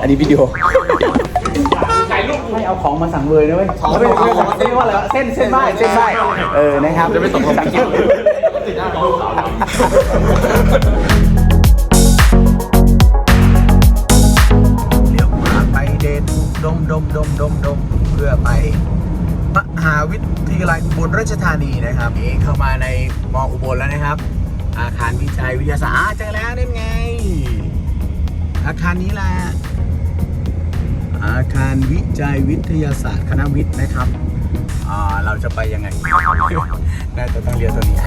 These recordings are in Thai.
อันนี้วิดีโอถ่ายรูปให้เอาของมาสั่งเลยนะเว้ยของไม่ไม่สั่งเรียกว่าอะไรวะเส้นเส้นไหว้เส้นไหว้เออนะครับจะไม่ตกสังเกตเลี้ยวขวาไปเดนดมดมดมดมดมเพื่อไปมหาวิทยาลัยอุบลราชธานีนะครับเองเข้ามาในมออุบลแล้วนะครับ อาคารวิจัยวิทยาศาสตร์อ่าเจอแล้วนั่นไง อาคารนี้แหละอาคารวิจัยวิทยาศาสตร์คณะวิทย์นะครับอ่าเราจะไปยังไงน่าจะต้องเรียนตัวนี้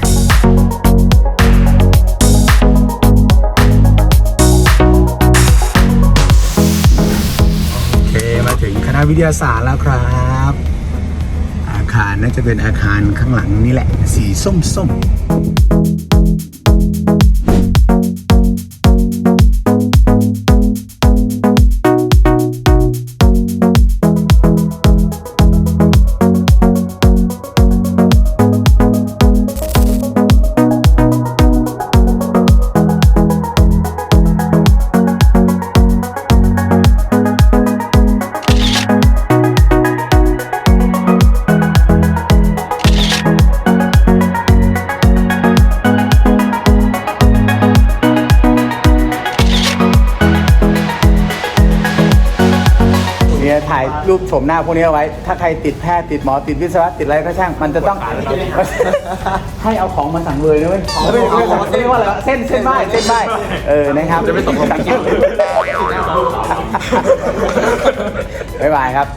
โอเคมาถึงคณะวิทยาศาสตร์แล้วครับ อาคารน่าจะเป็นอาคารข้างหลังนี่แหละ สีส้มส้ ถ่ายรูปโฉมหน้าพวกนี้เอาไว้ ถ้าใครติดแพทย์ติดหมอติดวิศวะติดอะไรก็ช่าง มันจะต้องให้เอาของมาสั่งเลยนะเว้ยของไม่ไม่สั่งเรียกว่าอะไรวะเส้นเส้นไหว้เส้นไหว้เออนะครับจะไม่ตกสังเกตบ๊ายบายครับ